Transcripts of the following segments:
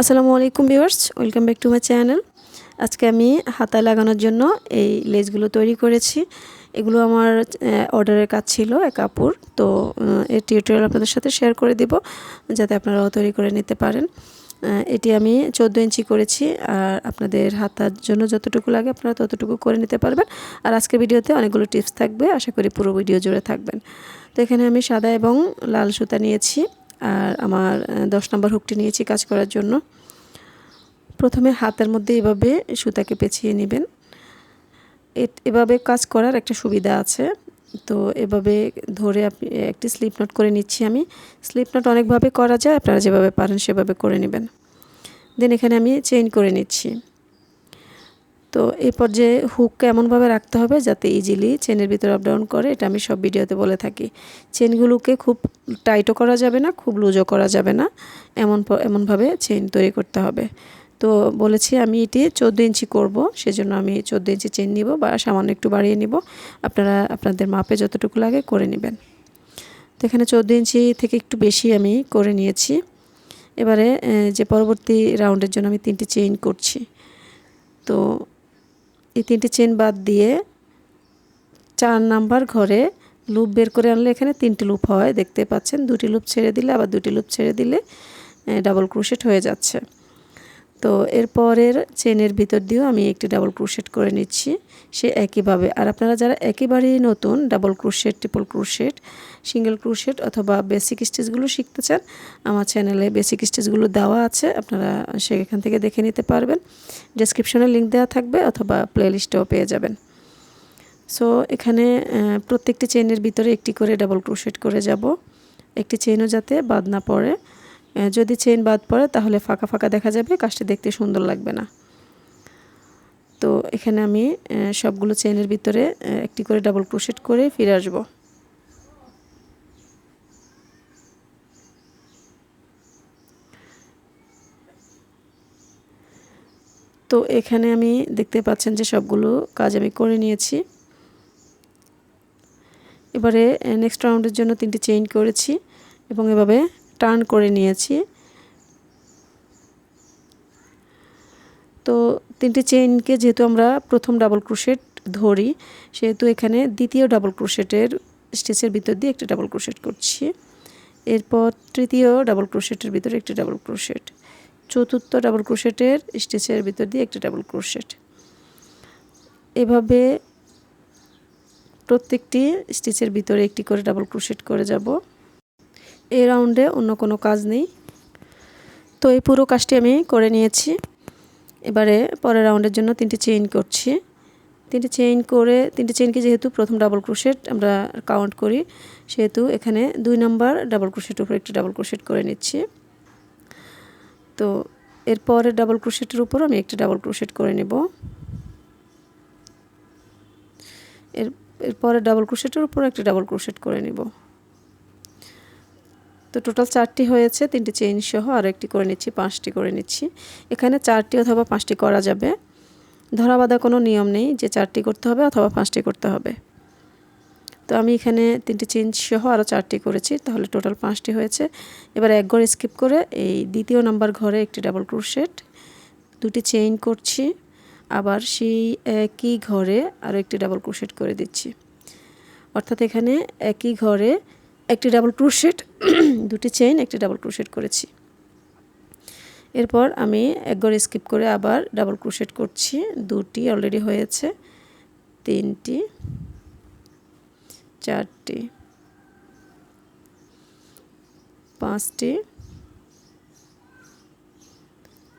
আসসালামু আলাইকুম viewers, welcome back to my channel. আজকে আমি হাতায় লাগানোর জন্য এই লেসগুলো তৈরি করেছি। এগুলো আমার অর্ডারের কাজ ছিল এক আপুর। তো এর টিউটোরিয়াল আপনাদের সাথে শেয়ার করে দিব, যাতে আপনারাও তৈরি করে নিতে পারেন। এটি আমি চোদ্দ ইঞ্চি করেছি, আর আপনাদের হাতার জন্য যতটুকু লাগে আপনারা ততটুকু করে নিতে পারবেন। আর আজকের ভিডিওতে অনেকগুলো টিপস থাকবে, আশা করি পুরো ভিডিও জুড়ে থাকবেন। তো এখানে আমি সাদা এবং লাল সুতা নিয়েছি। আর আমার দশ নম্বর হুকটি নিয়েছি কাজ করার জন্য। প্রথমে হাতের মধ্যে এভাবে সুতাকে পেঁচিয়ে নেবেন। এভাবে কাজ করার একটা সুবিধা আছে। তো এভাবে ধরে আপনি, একটি স্লিপ নোট করে নিচ্ছি আমি। স্লিপ নোট অনেকভাবে করা যায়, আপনারা যেভাবে পারেন সেভাবে করে নেবেন। দেন এখানে আমি চেইন করে নিচ্ছি। তো এই পর্যায়ে হুককে এমনভাবে রাখতে হবে যাতে ইজিলি চেনের ভিতরে আপ ডাউন করে, এটা আমি সব ভিডিওতে বলে থাকি। চেনগুলোকে খুব টাইটও করা যাবে না, খুব লুজও করা যাবে না। এমন এমনভাবে চেন তৈরি করতে হবে। তো বলেছি আমি এটি চোদ্দ ইঞ্চি করব, সেজন্য আমি চোদ্দ ইঞ্চি চেন নিব বা সামান্য একটু বাড়িয়ে নিব। আপনারা, আপনাদের মাপে যতটুকু লাগে করে নেবেন। তো এখানে চোদ্দ ইঞ্চি থেকে একটু বেশি আমি করে নিয়েছি। এবারে যে পরবর্তী রাউন্ডের জন্য আমি তিনটি চেইন করছি। তো এই তিনটি চেন বাদ দিয়ে চার নাম্বার ঘরে লুপ বের করে আনলে এখানে তিনটি লুপ হয়, দেখতে পাচ্ছেন? দুটি লুপ ছেড়ে দিলে, আবার দুটি লুপ ছেড়ে দিলে ডাবল ক্রোশেট হয়ে যাচ্ছে। তো এরপরের চেনের ভিতর দিয়েও আমি একটি ডাবল ক্রুশেট করে নিচ্ছি, সে একইভাবে। আর আপনারা যারা একেবারেই নতুন double crochet triple crochet single crochet অথবা বেসিক স্টিচগুলো শিখতে চান, আমার চ্যানেলে বেসিক স্টিচগুলো দেওয়া আছে, আপনারা সেখান থেকে দেখে নিতে পারবেন। ডেসক্রিপশনে লিঙ্ক দেওয়া থাকবে অথবা প্লেলিস্টেও পেয়ে যাবেন। সো এখানে প্রত্যেকটি চেনের ভিতরে একটি করে ডাবল ক্রুশেট করে যাব। একটি চেনও যাতে বাদ না পড়ে। যদি চেন বাদ পড়ে, তাহলে ফাঁকা ফাঁকা দেখা যাবে, কাজটি দেখতে সুন্দর লাগবে না। তো এখানে আমি সবগুলো চেনের ভিতরে একটি করে ডাবল ক্রোশেট করে ফিরে আসব। তো এখানে আমি দেখতে পাচ্ছেন যে সবগুলো কাজ আমি করে নিয়েছি। এবারে নেক্সট রাউন্ডের জন্য তিনটি চেইন করেছি এবং এভাবে টার্ন করে নিয়েছি। তো তিনটি চেইনকে যেহেতু আমরা প্রথম ডাবল ক্রোশেট ধরি, সেহেতু এখানে দ্বিতীয় ডাবল ক্রোশেটের স্টিচের ভিতর দিয়ে একটি ডাবল ক্রোশেট করছি। এরপর তৃতীয় ডাবল ক্রোশেটের ভিতরে একটি ডাবল ক্রোশেট। চতুর্থ ডাবল ক্রোশেটের স্টিচের ভিতর দিয়ে একটি ডাবল ক্রোশেট। এভাবে প্রত্যেকটি স্টিচের ভিতরে একটি করে ডাবল ক্রোশেট করে যাব। এই রাউন্ডে অন্য কোনো কাজ নেই। তো এই পুরো কাজটি আমি করে নিয়েছি। এবারে পরের রাউন্ডের জন্য তিনটি চেইন করছি। তিনটি চেইন করে, তিনটি চেইনকে যেহেতু প্রথম ডাবল ক্রোশেট আমরা কাউন্ট করি, সেহেতু এখানে দুই নাম্বার ডাবল ক্রোশেট উপরে একটি ডাবল ক্রোশেট করে নিচ্ছি। তো এরপরে ডাবল ক্রোশেটের উপর আমি একটি ডাবল ক্রোশেট করে নেব। এর এরপরে ডাবল ক্রোশেটের উপর একটি ডাবল ক্রোশেট করে নেব। তো টোটাল চারটি হয়েছে, তিনটি চেইন সহ আরও একটি করে নিচ্ছি, পাঁচটি করে নিচ্ছি। এখানে চারটি অথবা পাঁচটি করা যাবে। ধরা বাঁধা কোনো নিয়ম নেই যে চারটি করতে হবে অথবা পাঁচটি করতে হবে। তো আমি এখানে তিনটি চেইন সহ আরও চারটি করেছি, তাহলে টোটাল পাঁচটি হয়েছে। এবার এক ঘর স্কিপ করে এই দ্বিতীয় নাম্বার ঘরে একটি ডাবল ক্রোশেট দুটি চেইন করছি। আবার সেই একই ঘরে আরও একটি ডাবল ক্রোশেট করে দিচ্ছি। অর্থাৎ এখানে একই ঘরে একটি ডাবল ক্রোশেট দুটি চেইন একটি ডাবল ক্রোশেট করেছি। এরপর আমি একবার স্কিপ করে আবার ডাবল ক্রোশেট করছি। দুটি অলরেডি হয়েছে। তিনটি, চারটি, পাঁচটি,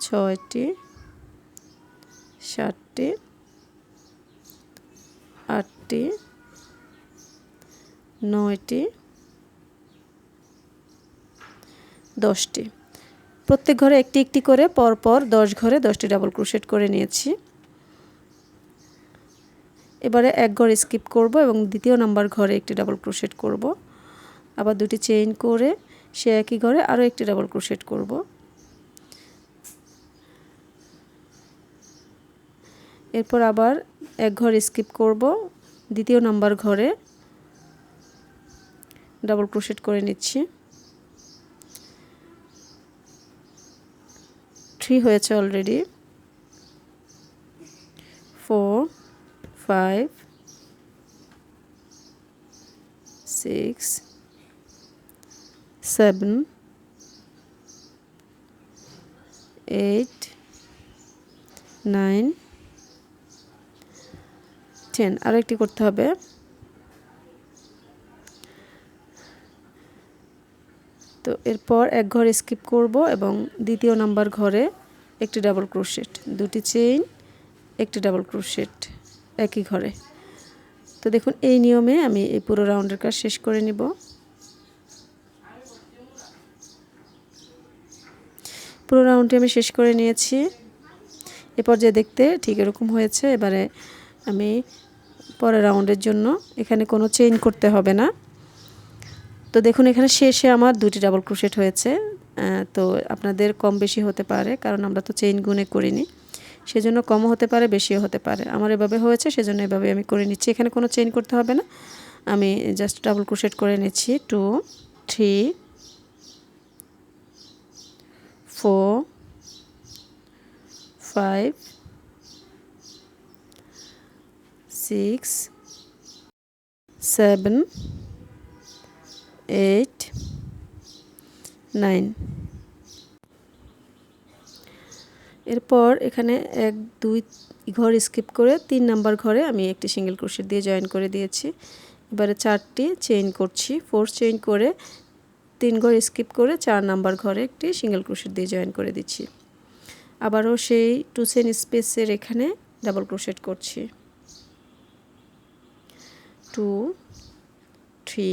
ছয়টি, সাতটি, আটটি, নয়টি দশটি। প্রত্যেক ঘরে একটি একটি করে, পরপর দশ ঘরে দশটি ডাবল ক্রোশেট করে নিয়েছি। এবারে এক ঘর স্কিপ করব এবং দ্বিতীয় নাম্বার ঘরে একটি ডাবল ক্রোশেট করব। আবার দুটি চেইন করে সে একই ঘরে আরও একটি ডাবল ক্রোশেট করব। এরপর আবার এক ঘর স্কিপ করব, দ্বিতীয় নাম্বার ঘরে ডাবল ক্রোশেট করে নিচ্ছি। থ্রি হয়েছে already four five six seven eight nine ten আরও একটি করতে হবে। তো এরপর এক ঘর স্কিপ করব এবং দ্বিতীয় নাম্বার ঘরে একটি ডাবল ক্রোশেট দুটি চেইন একটি ডাবল ক্রোশেট একই ঘরে। তো দেখুন, এই নিয়মে আমি এই পুরো রাউন্ডের কাজ শেষ করে নিব। পুরো রাউন্ডটি আমি শেষ করে নিয়েছি। এ পর্যায়ে দেখতে ঠিক এরকম হয়েছে, এবারে আমি পরের রাউন্ডের জন্য এখানে কোনো চেইন করতে হবে না। তো দেখুন, এখানে শেষে আমার দুটি ডাবল ক্রোশেট হয়েছে। তো আপনাদের কম বেশি হতে পারে, কারণ আমরা তো চেইন গুনে করিনি। সেজন্য কমও হতে পারে, বেশিও হতে পারে। আমার এভাবে হয়েছে, সেজন্য এভাবে আমি করে নিচ্ছি। এখানে কোনো চেইন করতে হবে না। আমি জাস্ট ডাবল ক্রোশেট করে নিচ্ছি। Two three four five six seven eight nine. এরপর এখানে এক, দুই ঘর স্কিপ করে তিন নাম্বার ঘরে আমি একটি সিঙ্গেল ক্রোশেট দিয়ে জয়েন করে দিয়েছি। এবারে চারটি চেইন করছি। ফোর চেইন করে তিন ঘর স্কিপ করে চার নাম্বার ঘরে একটি সিঙ্গেল ক্রোশেট দিয়ে জয়েন করে দিচ্ছি। আবারও সেই টু চেন স্পেসের এখানে ডাবল ক্রোশেট করছি। Two, three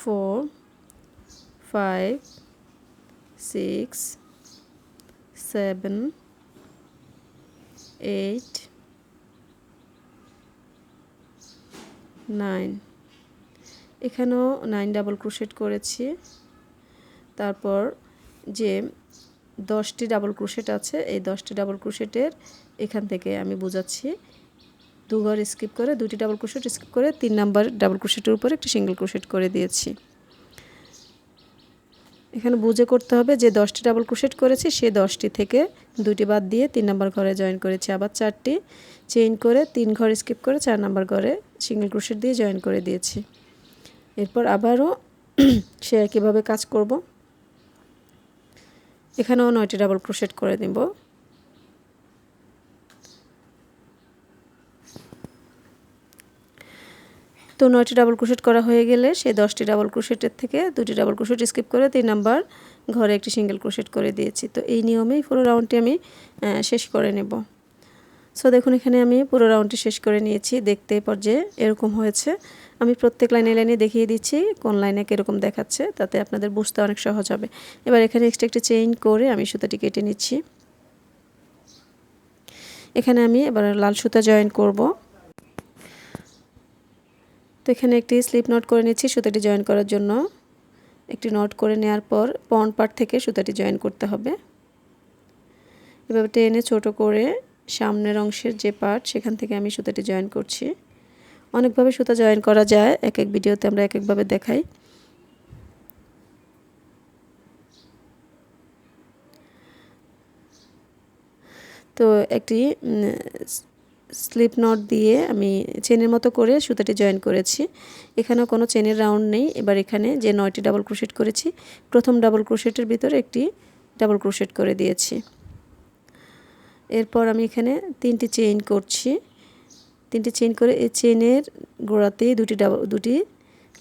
four, five, six, seven, eight, nine এখানেও নাইন ডাবল ক্রোশেট করেছি। তারপর যে দশটি ডাবল ক্রোশেট আছে এই দশটি ডাবল ক্রোশেটের এখান থেকে আমি বোঝাচ্ছি দু ঘর স্কিপ করে দুটি ডাবল ক্রোশেট স্কিপ করে, তিন নাম্বার ডাবল ক্রোশেটের উপরে একটি সিঙ্গেল ক্রোশেট করে দিয়েছি। এখানে বুঝে করতে হবে যে দশটি ডাবল ক্রোশেট করেছি, সে দশটি থেকে দুটি বাদ দিয়ে তিন নাম্বার ঘরে জয়েন করেছি। আবার চারটি চেইন করে তিন ঘর স্কিপ করে চার নাম্বার ঘরে সিঙ্গেল ক্রোশেট দিয়ে জয়েন করে দিয়েছি। এরপর আবারও সে একইভাবে কাজ করব। এখানেও নয়টি ডাবল ক্রোশেট করে দিব তো নয়টি ডাবল ক্রোশেট করা হয়ে গেলে সেই দশটি ডাবল ক্রোশেটের থেকে দুটি ডাবল ক্রোশেট স্কিপ করে তিন নাম্বার ঘরে একটি সিঙ্গেল ক্রোশেট করে দিয়েছি। তো এই নিয়মেই পুরো রাউন্ডটি আমি শেষ করে নেব। সো দেখুন, এখানে আমি পুরো রাউন্ডটি শেষ করে নিয়েছি। দেখতে পর্যায়ে এরকম হয়েছে। আমি প্রত্যেক লাইনে লাইনে দেখিয়ে দিচ্ছি কোন লাইনে কীরকম দেখাচ্ছে, তাতে আপনাদের বুঝতে অনেক সহজ হবে। এবার এখানে এক্সট্রা একটি চেইন করে আমি সুতাটি কেটে নিচ্ছি। এখানে আমি এবার লাল সুতা জয়েন করব। তো এখানে একটি স্লিপ নট করে নিচ্ছি সুতাটি জয়েন করার জন্য। একটি নট করে নেওয়ার পর পন পার্ট থেকে সুতাটি জয়েন করতে হবে। এভাবে টেনে ছোট করে সামনের অংশের যে পার্ট, সেখান থেকে আমি সুতাটি জয়েন করছি। অনেকভাবে সুতা জয়েন করা যায়, এক এক ভিডিওতে আমরা এক একভাবে দেখাই। তো একটি স্লিপ নট দিয়ে আমি চেনের মতো করে সুতাটি জয়েন করেছি। এখানেও কোনো চেনের রাউন্ড নেই। এবার এখানে যে নয়টি ডাবল ক্রোশেট করেছি, প্রথম ডাবল ক্রোশেটের ভিতরে একটি ডাবল ক্রোশেট করে দিয়েছি। এরপর আমি এখানে তিনটি চেইন করছি। তিনটি চেইন করে এই চেনের গোড়াতেই দুটি ডাবল দুটি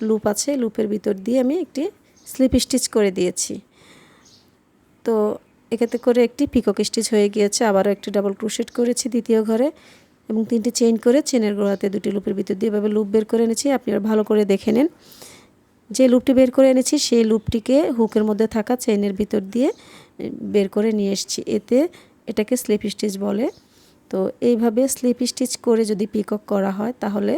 লুপ আছে। লুপের ভিতর দিয়ে আমি একটি স্লিপ স্টিচ করে দিয়েছি। তো এক্ষেত্রে করে একটি পিকক স্টিচ হয়ে গিয়েছে। আবারও একটি ডাবল ক্রোশেট করেছি দ্বিতীয় ঘরে। এবং তিনটি চেইন করে চেনের গোড়াতে দুটি লুপের ভিতর দিয়ে এভাবে লুপ বের করে এনেছি। আপনারা ভালো করে দেখে নেন। যে লুপটি বের করে এনেছি, সেই লুপটিকে হুকের মধ্যে থাকা চেইনের ভিতর দিয়ে বের করে নিয়ে এসেছি। এতে এটাকে স্লিপ স্টিচ বলে। তো এইভাবে স্লিপ স্টিচ করে যদি পিকক করা হয়, তাহলে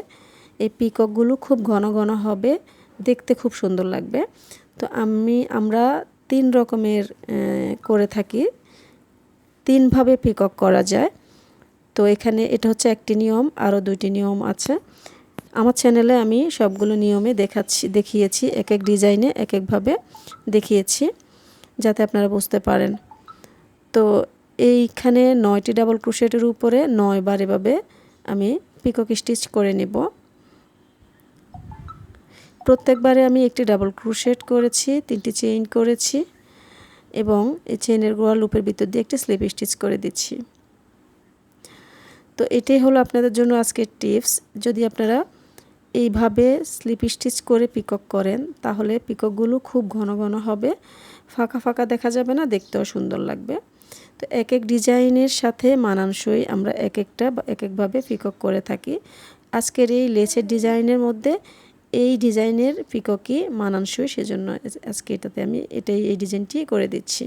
এই পিককগুলো খুব ঘন ঘন হবে, দেখতে খুব সুন্দর লাগবে। তো আমি, আমরা তিন রকমের করে থাকি। তিনভাবে পিকক করা যায়। তো এখানে এটা হচ্ছে একটি নিয়ম, আরও দুইটি নিয়ম আছে। আমার চ্যানেলে আমি সবগুলো নিয়মে দেখাচ্ছি, দেখিয়েছি এক এক ডিজাইনে এক একভাবে দেখিয়েছি, যাতে আপনারা বুঝতে পারেন। তো এইখানে নয়টি ডাবল ক্রোশেটের উপরে নয় বার এভাবে আমি পিকক স্টিচ করে নিব। প্রত্যেকবারে আমি একটি ডাবল ক্রোশেট করেছি, তিনটি চেইন করেছি এবং এই চেইনের গোড়া লুপের ভিতর দিয়ে একটি স্লিপ স্টিচ করে দিচ্ছি। তো এটাই হলো আপনাদের জন্য আজকের টিপস। যদি আপনারা এইভাবে স্লিপ স্টিচ করে পিকক করেন, তাহলে পিককগুলো খুব ঘন ঘন হবে। ফাঁকা ফাঁকা দেখা যাবে না, দেখতেও সুন্দর লাগবে। তো এক এক ডিজাইনের সাথে মানানসই আমরা এক একটা এক একভাবে পিকক করে থাকি। আজকের এই লেসের ডিজাইনের মধ্যে এই ডিজাইনের পিককই মানানসই, সেজন্য আজকে এটাতে আমি এটাই, এই ডিজাইনটি করে দিচ্ছি।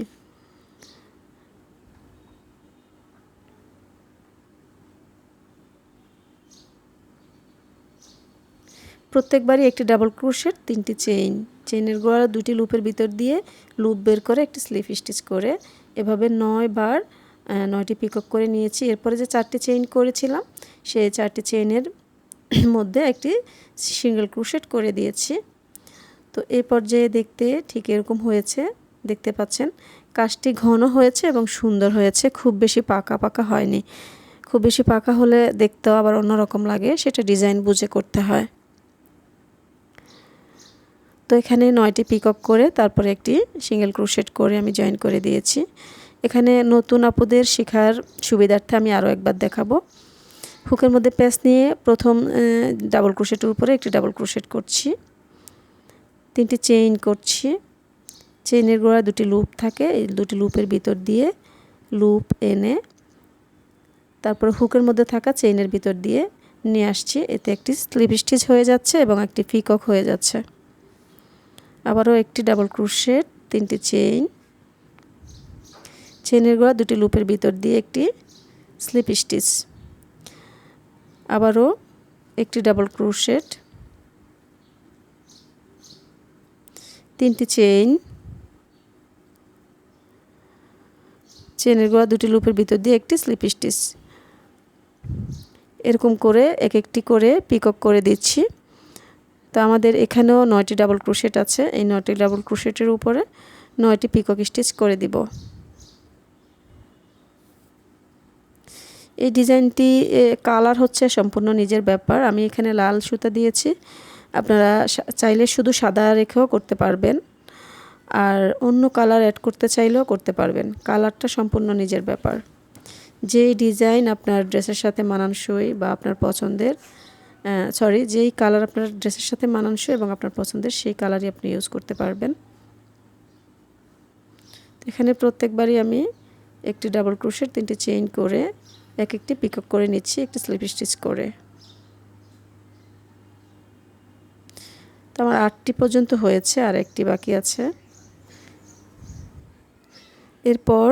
প্রত্যেকবারই একটি ডাবল ক্রোশেট তিনটি চেইন চেইনের গোড়া দুটি লুপের ভিতর দিয়ে লুপ বের করে একটি স্লিপ স্টিচ করে এভাবে নয় বার নয়টি পিকক করে নিয়েছি। এরপরে যে চারটি চেইন করেছিলাম, সেই চারটি চেইনের মধ্যে একটি সিঙ্গেল ক্রোশেট করে দিয়েছি। তো এই পর্যায়ে দেখতে ঠিক এরকম হয়েছে, দেখতে পাচ্ছেন। কাজটি ঘন হয়েছে এবং সুন্দর হয়েছে, খুব বেশি পাকা পাকা হয়নি। খুব বেশি পাকা হলে দেখতেও আবার অন্যরকম লাগে, সেটা ডিজাইন বুঝে করতে হয়। তো এখানে নয়টি পিকক করে তারপরে একটি সিঙ্গেল ক্রোশেট করে আমি জয়েন করে দিয়েছি। এখানে নতুন আপুদের শেখার সুবিধার্থে আমি আরও একবার দেখাবো। হুকের মধ্যে প্যাচ নিয়ে প্রথম ডাবল ক্রোশেটের উপরে একটি ডাবল ক্রোশেট করছি। তিনটি চেইন করছি। চেইনের গোড়া দুটি লুপ থাকে, এই দুটি লুপের ভিতর দিয়ে লুপ এনে তারপর হুকের মধ্যে থাকা চেইনের ভিতর দিয়ে নিয়ে আসছি। এতে একটি স্লিপ স্টিচ হয়ে যাচ্ছে এবং একটি পিকক হয়ে যাচ্ছে। আবারও একটি ডাবল ক্রুশেট তিনটি চেইন চেইনের গোড়া দুটি লুপের ভিতর দিয়ে একটি স্লিপ স্টিচ আবারও একটি ডাবল ক্রুশেট তিনটি চেইন চেনের গোড়া দুটি লুপের ভিতর দিয়ে একটি স্লিপ স্টিচ এরকম করে এক একটি করে পিকক করে দিচ্ছি। তো আমাদের এখানেও নয়টি ডাবল ক্রোশেট আছে। এই নয়টি ডাবল ক্রোশেটের উপরে নয়টি পিকক স্টিচ করে দিব। এই ডিজাইনটি কালার হচ্ছে সম্পূর্ণ নিজের ব্যাপার। আমি এখানে লাল সুতা দিয়েছি। আপনারা চাইলে শুধু সাদা রেখেও করতে পারবেন। আর অন্য কালার অ্যাড করতে চাইলেও করতে পারবেন। কালারটা সম্পূর্ণ নিজের ব্যাপার। যেই ডিজাইন আপনার ড্রেসের সাথে মানানসই বা আপনার পছন্দের সরি যেই কালার আপনার ড্রেসের সাথে মানানসই এবং আপনার পছন্দের সেই কালারই আপনি ইউজ করতে পারবেন। এখানে প্রত্যেকবারই আমি একটি ডাবল ক্রোশের তিনটি চেইন করে এক একটি পিকআপ করে নিচ্ছি, একটি স্লিপ স্টিচ করে। তো আমার আটটি পর্যন্ত হয়েছে আর একটি বাকি আছে। এরপর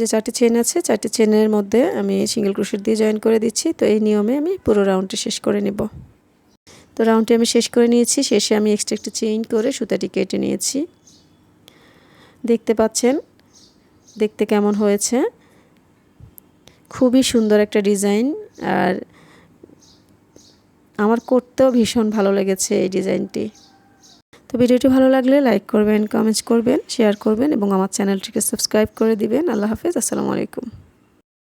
যে চারটি চেন আছে, চারটি চেনের মধ্যে আমি সিঙ্গেল ক্রোশেট দিয়ে জয়েন করে দিচ্ছি। তো এই নিয়মে আমি পুরো রাউন্ডটি শেষ করে নেব। তো রাউন্ডটি আমি শেষ করে নিয়েছি। শেষে আমি এক্সট্রা একটি চেইন করে সুতাটি কেটে নিয়েছি। দেখতে পাচ্ছেন? দেখতে কেমন হয়েছে? খুবই সুন্দর একটা ডিজাইন আর আমার করতেও ভীষণ ভালো লেগেছে এই ডিজাইনটি তো ভিডিওটি ভালো লাগলে লাইক করবেন কমেন্টস করবেন শেয়ার করবেন এবং আমার চ্যানেলটিকে সাবস্ক্রাইব করে দিবেন। আল্লাহ হাফেজ, আসসালামু আলাইকুম।